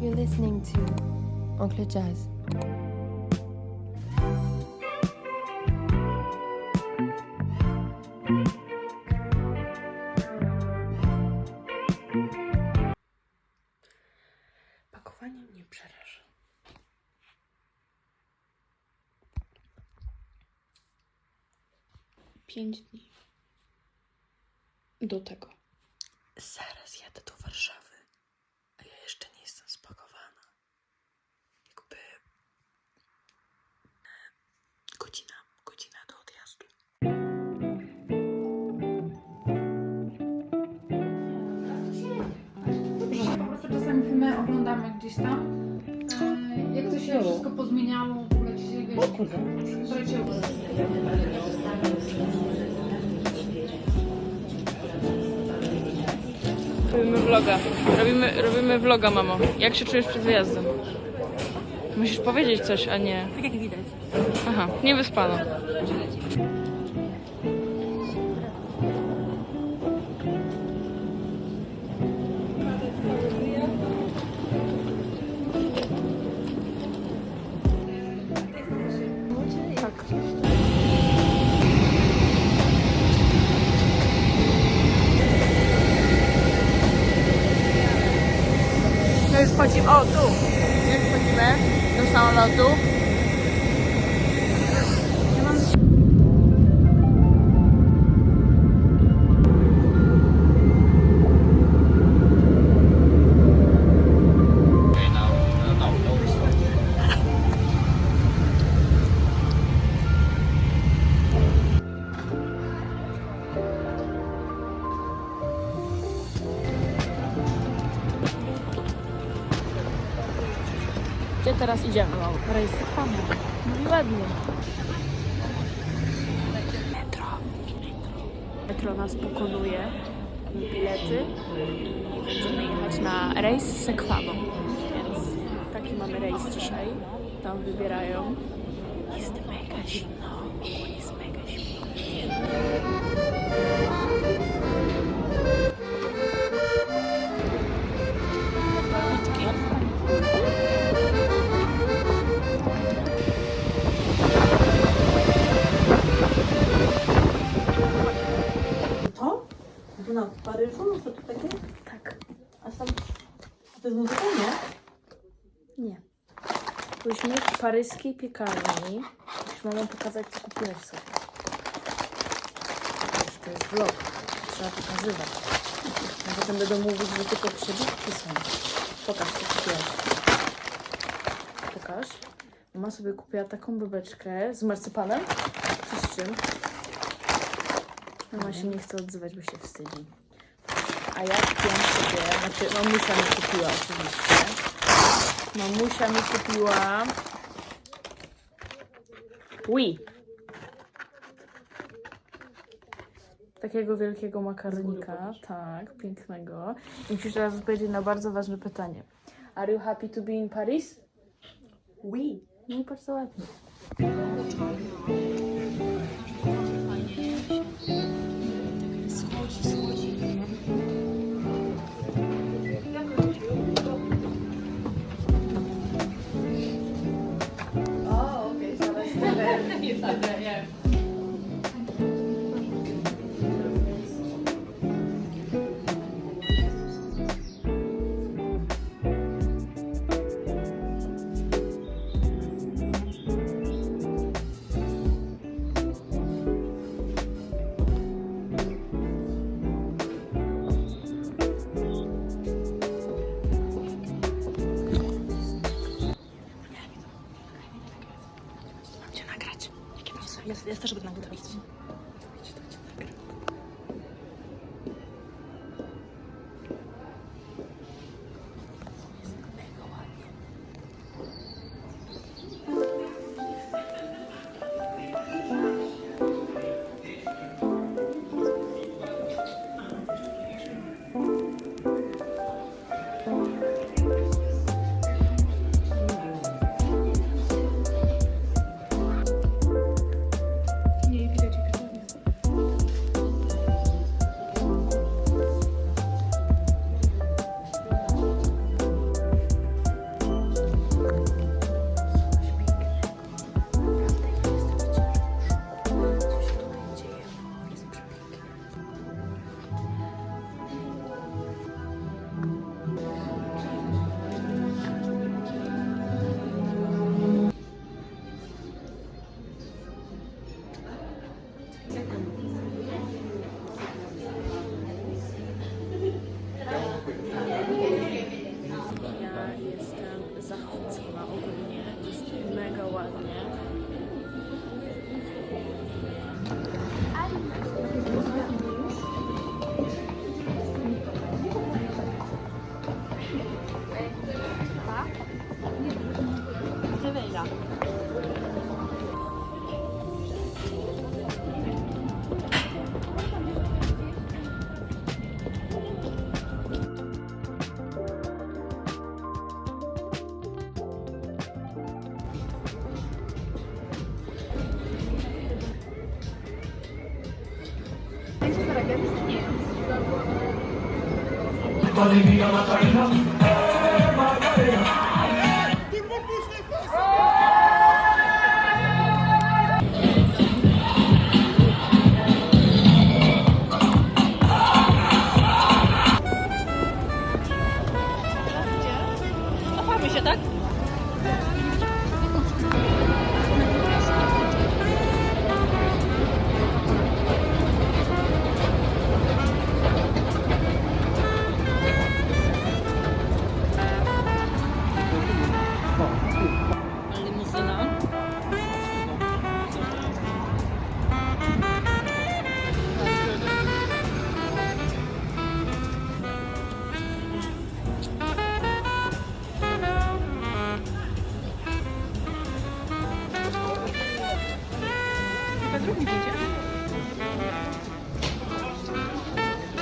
You're listening to Oncle Jazz. Pakowanie mnie przeraża. Pięć dni. Do tego. Zaraz jadę do Warszawy, oglądamy gdzieś tam. E, Jak to się wszystko pozmieniało, w ogóle dzisiaj wiesz, słuchajcie, Robimy vloga. Robimy, robimy vloga, mamo. Jak się czujesz przed wyjazdem? Musisz powiedzieć coś, a nie... Tak jak widać. Aha, nie wyspano. Już wchodzimy, o tu, już wchodzimy do samolotu. Teraz idziemy? Rejs Kwamy. No i ładnie. Metro. Metro nas pokonuje. Bilety i będziemy jechać na rejs Sekwamo. Więc taki mamy rejs dzisiaj. Tam wybierają. Jest mega zimno. Jest mega zimno. Paryskiej piekarni. Już mogę pokazać, co kupiłeś sobie. Wiesz, to jest vlog. Trzeba pokazywać. A potem będą mówić, że tylko przebitki są. Pokaż, co kupiłaś. Pokaż. Mama sobie kupiła taką bebeczkę z marcepanem. Czy z czym? Mama się nie chce odzywać, bo się wstydzi. A ja kupiłam sobie, znaczy mamusia mi kupiła oczywiście. Mamusia mi kupiła Wii. Takiego wielkiego makaronika, tak, pięknego. I musisz teraz odpowiedzieć na bardzo ważne pytanie. Are you happy to be in Paris? Oui. No i bardzo ładnie. Mam Olivia Matarina.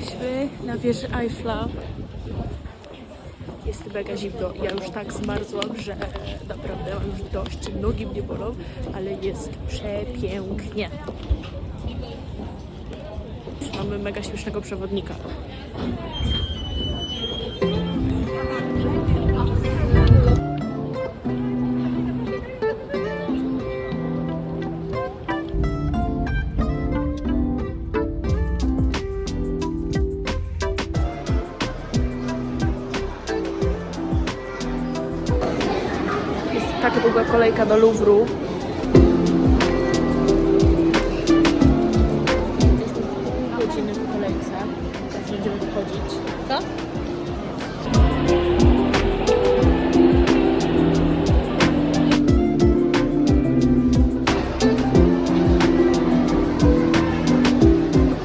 Jesteśmy na wieży Eiffla. Jest mega zimno. Ja już tak zmarzłam, że naprawdę mam już dość. Nogi mnie bolą, ale jest przepięknie. Mamy mega śmiesznego przewodnika. Kolejka do Louvru. Godziny w kolejce. Teraz będziemy wchodzić. Co?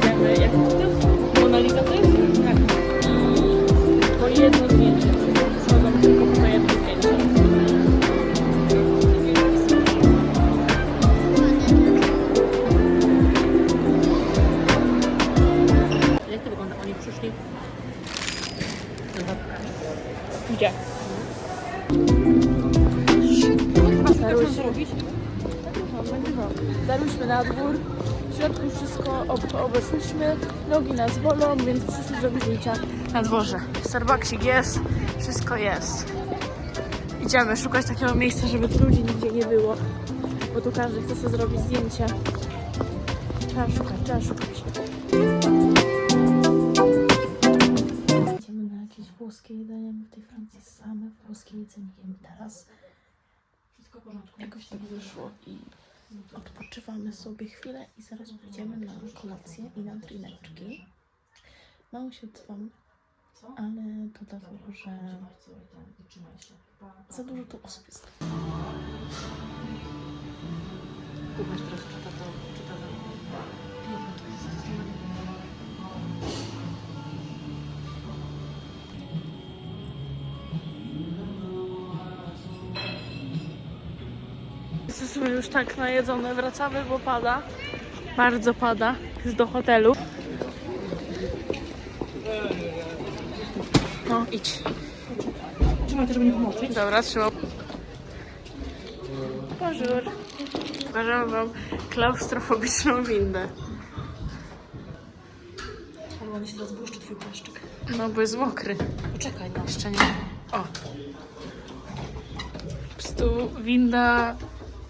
Wiemy, jak to jest? Mona Lisa to jest? Tak. Po jedno Darłyśmy na dwór, w środku wszystko ob obeszliśmy, nogi nas bolą, więc przyszliśmy zrobić zdjęcia na dworze. Starbucksik jest, wszystko jest. Idziemy szukać takiego miejsca, żeby ludzi nigdzie nie było, bo tu każdy chce sobie zrobić zdjęcie. Trzeba szukać, trzeba szukać. Idziemy na jakieś włoskie jedzenie. W tej Francji same włoskie jedzenie jemy teraz. Wszystko w porządku. Jakoś tak wyszło i odpoczywamy sobie chwilę i zaraz pójdziemy na kolację i na drineczki. Mało się odzywam, ale to dlatego, że za dużo tu osób jest. Kubaś teraz Jesteśmy już tak najedzone, wracamy, bo pada. Bardzo pada. Już do hotelu. No, idź. Trzymaj to, żeby nie pomocy. Dobra, trzymam. Bonjour. Pokażemy wam klaustrofobiczną windę. Ale ładnie się teraz błyszczy twój płaszczyk. No, bo jest mokry. Poczekaj, no. Jeszcze nie. O. Po prostu winda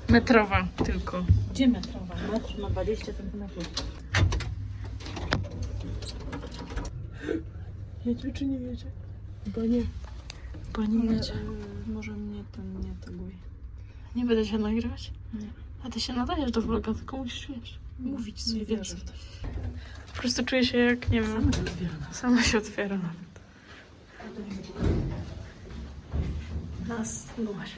metrowa tylko. Gdzie metrowa? Metr ma 20 centymetrów. Jedzie czy nie jedzie? Chyba nie. Chyba nie jedzie. Może mnie ten nie taguj. Nie będę się nagrywać? Nie. A ty się nadajesz do vloga, tylko musisz wiesz, mówić wierzę więcej. Po prostu czuję się jak, nie wiem, sama się otwiera nawet. Nasnułaś.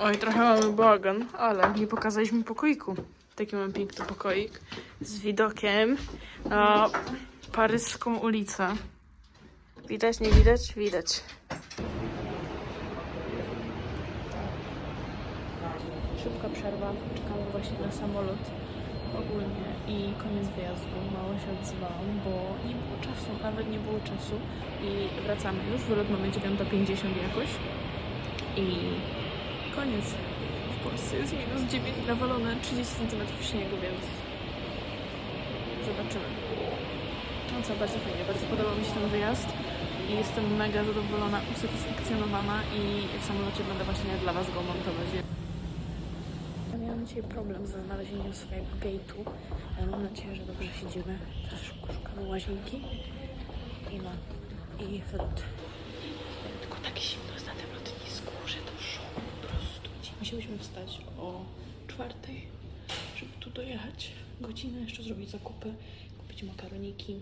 Oj, trochę mamy bałagan, ale nie pokazaliśmy pokoiku. Taki mam piękny pokoik z widokiem na paryską ulicę. Widać, nie widać? Widać. Szybka przerwa. Czekamy właśnie na samolot ogólnie i koniec wyjazdu. Mało się odzywałam, bo nie było czasu, nawet nie było czasu i wracamy już. Wylot mamy 9.50 jakoś i koniec. W Polsce jest minus 9, nawalone 30 cm śniegu, więc zobaczymy. No co, bardzo fajnie, bardzo podobał mi się ten wyjazd i jestem mega zadowolona, usatysfakcjonowana i w samolocie będę właśnie dla Was go montować. Ja miałam dzisiaj problem ze znalezieniem swojego gate'u, ale mam nadzieję, że dobrze siedzimy. Teraz szukamy łazienki i no, i wylot. Tylko tak zimno jest na tym lotnisku, że to szok po Musieliśmy wstać o czwartej, żeby tu dojechać. Godzinę jeszcze zrobić zakupy, kupić makaroniki,